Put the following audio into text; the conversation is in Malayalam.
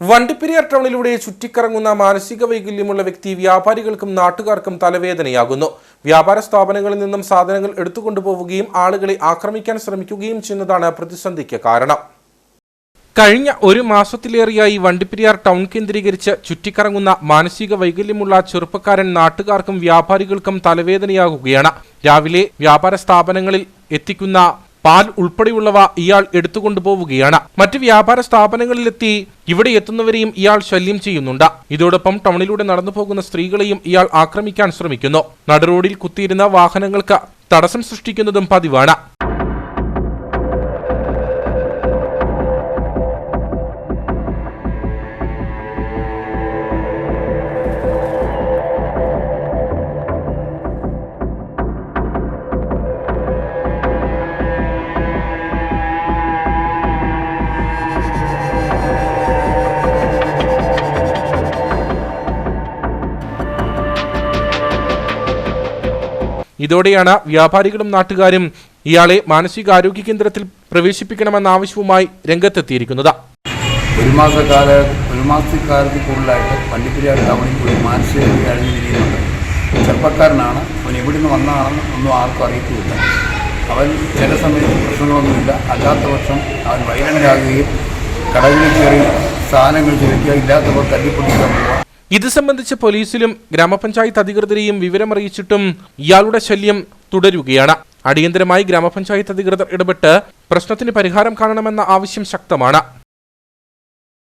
വണ്ടിപ്പെരിയാർ ടൗണിലൂടെ ചുറ്റിക്കറങ്ങുന്ന മാനസിക വൈകല്യമുള്ള വ്യക്തി വ്യാപാരികൾക്കും നാട്ടുകാർക്കും തലവേദനയാകുന്നു. വ്യാപാര സ്ഥാപനങ്ങളിൽ നിന്നും സാധനങ്ങൾ എടുത്തുകൊണ്ടുപോവുകയും ആളുകളെ ആക്രമിക്കാൻ ശ്രമിക്കുകയും ചെയ്യുന്നതാണ് പ്രതിസന്ധിക്ക് കാരണം. കഴിഞ്ഞ ഒരു മാസത്തിലേറെയായി വണ്ടിപ്പെരിയാർ ടൗൺ കേന്ദ്രീകരിച്ച് ചുറ്റിക്കറങ്ങുന്ന മാനസിക വൈകല്യമുള്ള ചെറുപ്പക്കാരൻ നാട്ടുകാർക്കും വ്യാപാരികൾക്കും തലവേദനയാകുകയാണ്. രാവിലെ വ്യാപാര സ്ഥാപനങ്ങളിൽ എത്തിക്കുന്ന പാൽ ഉൾപ്പെടെയുള്ളവ ഇയാൾ എടുത്തുകൊണ്ടുപോവുകയാണ് മറ്റ് വ്യാപാര സ്ഥാപനങ്ങളിലെത്തി ഇവിടെ എത്തുന്നവരെയും ഇയാൾ ശല്യം ചെയ്യുന്നുണ്ട്. ഇതോടൊപ്പം ടൗണിലൂടെ നടന്നു പോകുന്ന സ്ത്രീകളെയും ഇയാൾ ആക്രമിക്കാൻ ശ്രമിക്കുന്നു. നടുറോഡിൽ കുത്തിയിരുന്ന വാഹനങ്ങൾക്ക് തടസ്സം സൃഷ്ടിക്കുന്നതും പതിവാണ്. ഇതോടെയാണ് വ്യാപാരികളും നാട്ടുകാരും ഇയാളെ മാനസികാരോഗ്യ കേന്ദ്രത്തിൽ പ്രവേശിപ്പിക്കണമെന്ന ആവശ്യവുമായി രംഗത്തെത്തിയിരിക്കുന്നത്. ഒരു മാസക്കാല ഒരു മാസക്കാലത്തിൽ കൂടുതലായിട്ട് വണ്ടിപ്പെരിയാർ ടൗണിൽ ഒരു മാനസിക കഴിഞ്ഞ് തിരിയുന്നുണ്ട് ചെറുപ്പക്കാരനാണ്. അവൻ എവിടെ നിന്ന് വന്നതാണെന്ന് ഒന്നും ആർക്കും അറിയത്തുമില്ല. അവൻ ചില സമയത്ത് പ്രശ്നങ്ങളൊന്നുമില്ല. അല്ലാത്ത പക്ഷം അവൻ വൈലന്റ് ആകുകയും കടകളിൽ കയറി സാധനങ്ങൾ ചോദിക്കുക ഇല്ലാത്തവർ തല്ലിപ്പൊട്ടിക്കാൻ പോവുക. ഇത് സംബന്ധിച്ച് പോലീസിലും ഗ്രാമപഞ്ചായത്ത് അധികൃതരെയും വിവരമറിയിച്ചിട്ടും ഇയാളുടെ ശല്യം തുടരുകയാണ്. അടിയന്തരമായി ഗ്രാമപഞ്ചായത്ത് അധികൃതർ ഇടപെട്ട് പ്രശ്നത്തിന് പരിഹാരം കാണണമെന്ന ആവശ്യം ശക്തമാണ്.